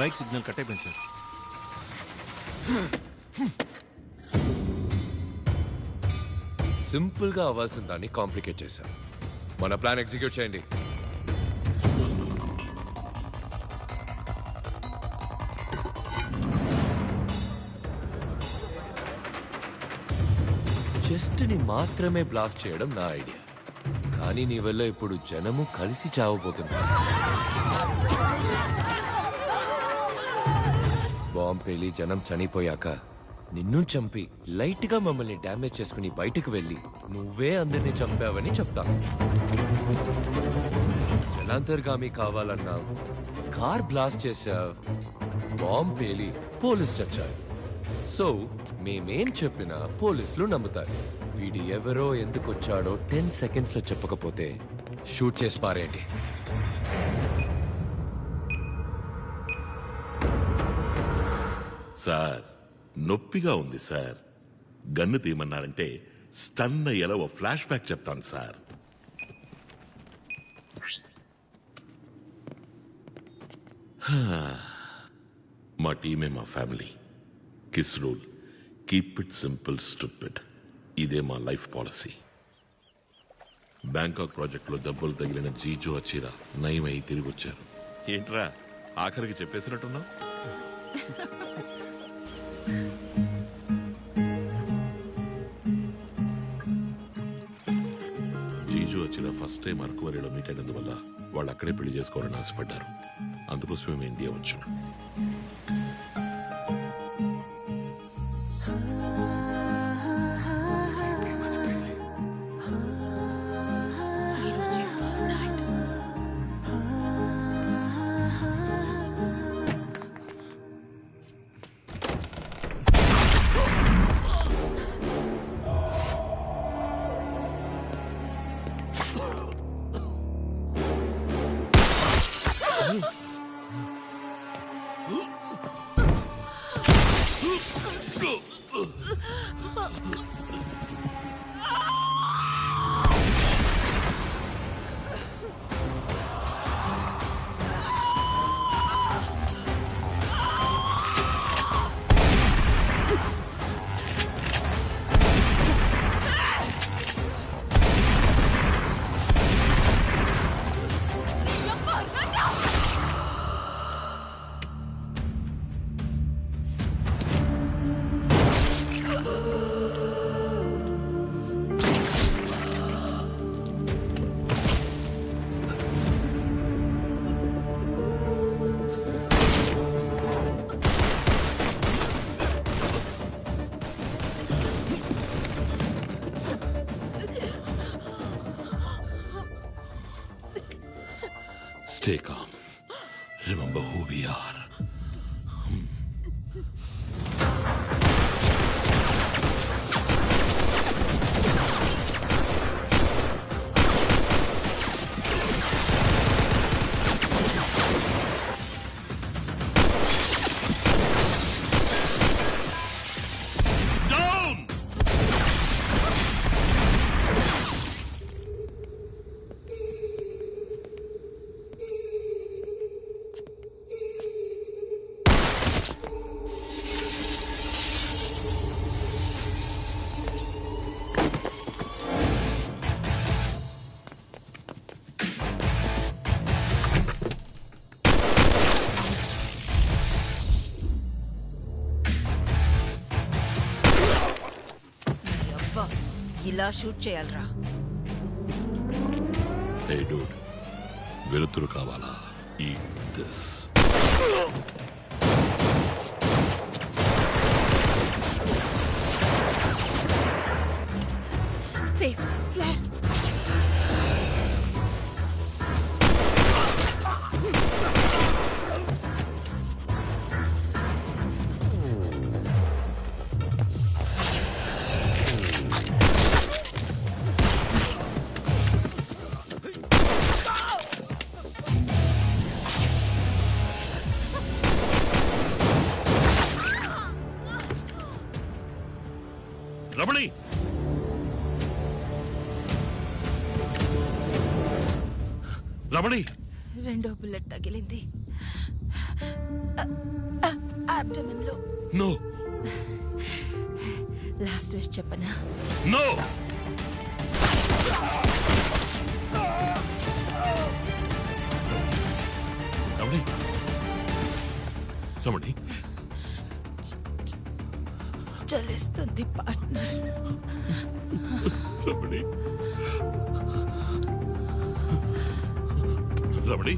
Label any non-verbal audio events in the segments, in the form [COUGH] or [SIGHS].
Mic signal cut అయిపోయింది sir. సింపుల్గా అవ్వాల్సిన దాన్ని కాంప్లికేట్ చేశాం. మన ప్లాన్ ఎగ్జిక్యూట్ చేయండి. చెస్ట్ని మాత్రమే బ్లాస్ట్ చేయడం నా ఐడియా. కానీ నీ వల్ల ఇప్పుడు జనము కలిసి చావబోతున్నారు బాంబ్ పేలి జనం చనిపోయాక నిన్ను చంపి లైట్గా మమ్మల్ని డ్యామేజ్ చేసుకుని బయటకు వెళ్ళి నువ్వే అందరిని చంపావని చెప్తా. జలాంతర్గామి కావాలన్నావు. కార్ బ్లాస్ట్ చేశావు. బాంబ్ పేలి పోలీస్ చచ్చారు. సో మేమేం చెప్పినా పోలీసులు నమ్ముతారు. వీడి ఎవరో ఎందుకు వచ్చాడో టెన్ సెకండ్స్లో చెప్పకపోతే షూట్ చేసి పారేయండి. సార్ నొప్పిగా ఉంది సార్. గన్ను తీయమన్నారంటే స్టన్ అయ్యేలా ఓ ఫ్లాష్ బ్యాక్ చెప్తాను సార్. [SIGHS] మా టీమే మా family. KISS rule. Keep it simple stupid. ఇదే మా లైఫ్ పాలసీ. బ్యాంకాక్ ప్రాజెక్టులో దెబ్బలు తగిలిన జీజో అచీరా నయమై తిరిగి వచ్చారు ఏంట్రా ఆఖరికి చెప్పేసినట్టున్నావు? [LAUGHS] జీజు వచ్చిన ఫస్ట్ టైం అరకు మీట్ అయినందువల్ల వాళ్ళు అక్కడే పెళ్ళి చేసుకోవాలని ఆశపడ్డారు. అందుకోసమే మేము ఇండియా వచ్చాం. Oh! Take on. Remember who we are. ఇలా షూట్ చేయాలరా. వెలుతురు కావాలా? ఈ దిస్ సేఫ్ ఫ్లాట్ రమణి. రెండో బుల్లెట్ తగిలింది. అబ్డమన్లో నో. లాస్ట్ విష్ చెప్పనా? నో. రమణి. రమణి. చలిస్తుంది పార్ట్నర్. రమణి. రమణి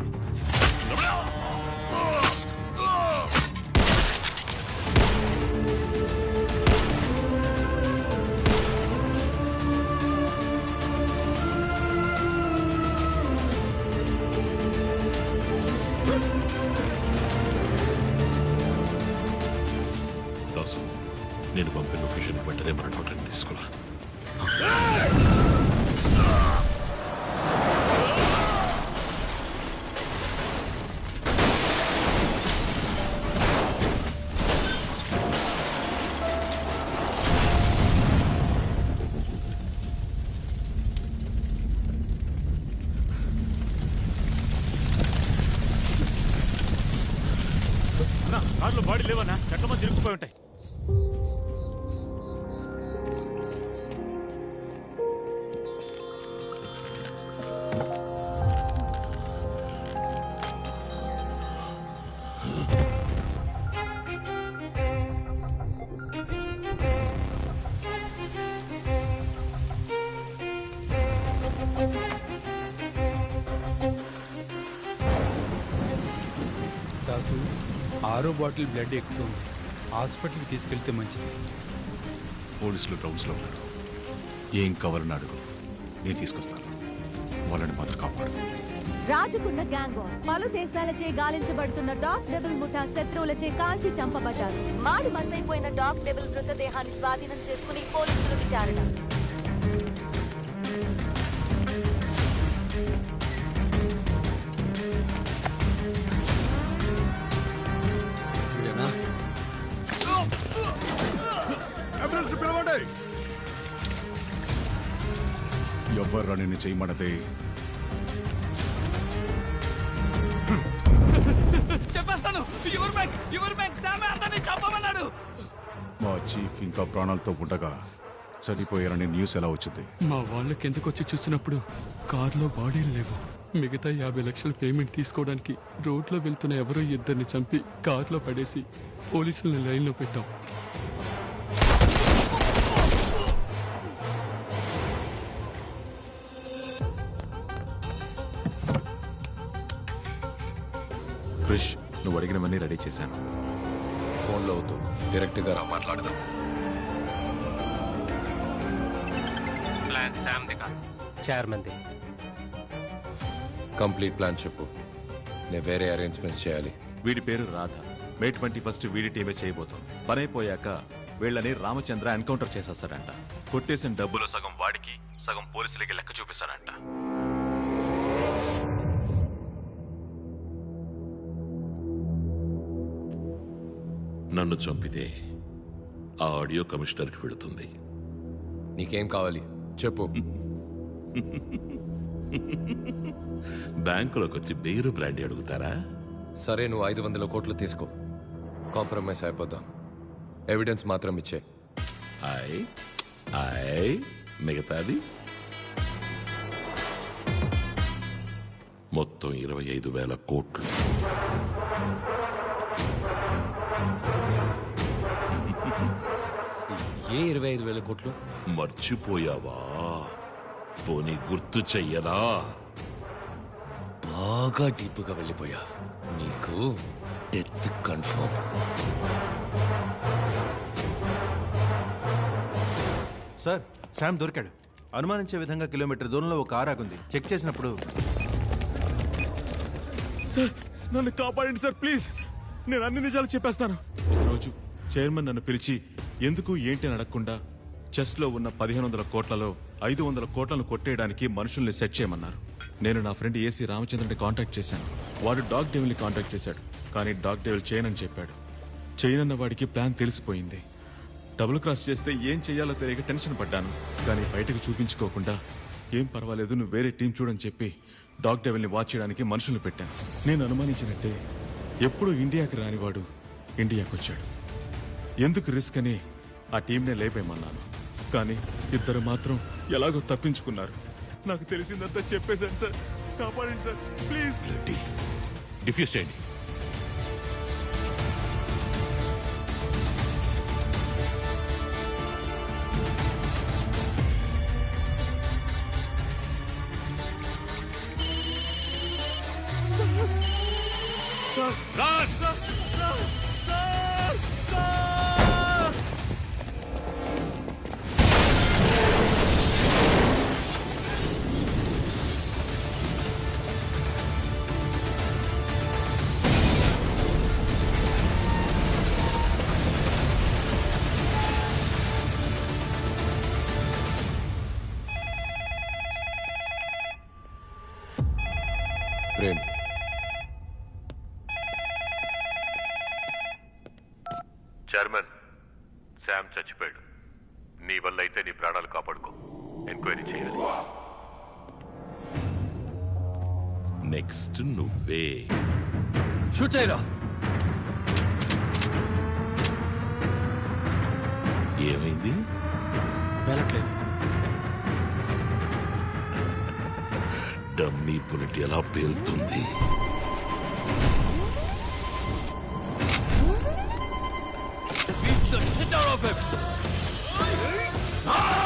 దాసు నేను పంపిన లొకేషన్ వెంటనే మన ఆరో బాటిల్ బ్లడ్ ఎక్కుతుంది హాస్పిటల్కి తీసుకెళ్తే మంచిది. పోలీసులు గ్రౌండ్స్లో ఉన్నారు. ఏం కావాలని అడుగు. నేను తీసుకొస్తాను. వాళ్ళని మాత్రం కాపాడు. రాజుకున్న గ్యాంగ్. పలు దేశాలచే గాలించబడుతున్న డాగ్ డెబుల్ ముఠా శత్రువులచే కాల్చి చంపబడ్డారు. మాడి మసైపోయిన డాగ్ డెబుల్ మృతదేహాన్ని స్వాధీనం చేసుకుని పోలీసులు విచారణ. చేయమన్నదే. చెప్పేస్తాను. యువర్ బ్యాంక్ యువర్ బ్యాంక్ సామే అందరినీ చంపమన్నాడు. మా చీఫ్ ఇంకా ప్రాణాలతో ఉండగా చనిపోయారని న్యూస్ ఎలా వచ్చింది? మా వాళ్ళకి ఎందుకు వచ్చి చూసినప్పుడు కార్లో బాడీలు లేవు. మిగతా యాభై లక్షల పేమెంట్ తీసుకోవడానికి రోడ్లో వెళ్తున్న ఎవరో ఇద్దరిని చంపి కార్లో పడేసి పోలీసుల్ని లైన్లో పెట్టాం. క్రిష్ నువ్వు అడిగినవన్నీ రెడీ చేశాను. ఫోన్లో వద్దు. డైరెక్ట్గా రా మాట్లాడదాం. చైర్మన్ది కంప్లీట్ ప్లాన్ చెప్పు. నేను వేరే అరేంజ్మెంట్స్ చేయాలి. వీడి పేరు రాధ. మే ట్వంటీ ఫస్ట్ వీడి టీమే చేయబోతోంది. పనైపోయాక వీళ్ళని రామచంద్ర ఎన్కౌంటర్ చేసేస్తాడంట. కొట్టేసిన డబ్బులు సగం వాడికి సగం పోలీసులకి లెక్క చూపిస్తాడంట. నన్ను చంపితే ఆ ఆడియో కమిషనర్కి వెళుతుంది. నీకేం కావాలి? చెప్పు. బ్యాంకులోకి వచ్చి బేరు బ్రాండీ అడుగుతారా? సరే నువ్వు ఐదు వందల కోట్లు తీసుకో. కాంప్రమైజ్ అయిపోదాం ఎవిడెన్స్ మాత్రం ఇచ్చే. హాయ్ హాయ్ మిగతాది? మొత్తం ఇరవై ఐదు వేల కోట్లు. ఏ ఇరవై ఐదు వేల కోట్లు? మర్చిపోయావా? పోనీ గుర్తు చెయ్యనా? బాగా డీప్గా వెళ్ళిపోయా. నీకు డెత్ కన్ఫర్మ్. సార్ శామ్ దొరికాడు. అనుమానించే విధంగా కిలోమీటర్ దూరంలో ఒక కార్ ఆగుంది. చెక్ చేసినప్పుడు సార్ నన్ను కాపాడండి సార్ ప్లీజ్. నేను అన్ని నిజాలు చెప్పేస్తాను. ఒకరోజు చైర్మన్ నన్ను పిలిచి ఎందుకు ఏంటి అని అడగకుండా చెస్లో ఉన్న పదిహేను వందల కోట్లలో ఐదు వందల కోట్లను కొట్టేయడానికి మనుషుల్ని సెట్ చేయమన్నారు. నేను నా ఫ్రెండ్ ఏసీ రామచంద్రుని కాంటాక్ట్ చేశాను. వాడు డాగ్ డెవిల్ని కాంటాక్ట్ చేశాడు. కానీ డాగ్ డెవిల్ చేయనని చెప్పాడు. చేయనన్న వాడికి ప్లాన్ తెలిసిపోయింది. డబుల్ క్రాస్ చేస్తే ఏం చేయాలో తెలియక టెన్షన్ పడ్డాను. కానీ బయటకు చూపించుకోకుండా ఏం పర్వాలేదు నువ్వు వేరే టీం చూడని చెప్పి డాగ్ డెవిల్ని వాచ్ చేయడానికి మనుషులు పెట్టాను. నేను అనుమానించినట్టే ఎప్పుడు ఇండియాకి రానివాడు ఇండియాకి వచ్చాడు ఎందుకు రిస్క్ అని ఆ టీంనే లేపేయమన్నాను. కానీ ఇద్దరు మాత్రం ఎలాగో తప్పించుకున్నారు. నాకు తెలిసిందంతా చెప్పేశాను సార్. కాపాడండి సార్. ప్లీజ్. డిఫ్యూజ్ చేయండి. చచ్చిపోయాడు నీ వల్ల అయితే నీ ప్రాణాలు కాపాడుకో. ఎంక్వైరీ చేయాలి. నెక్స్ట్ నువ్వే. షూట్ చేయరా ఏమైంది? వెళ్ళట్లేదు. డమ్మీ బుల్లెట్ ఎలా పేలుతుంది? thunder of him! Ah!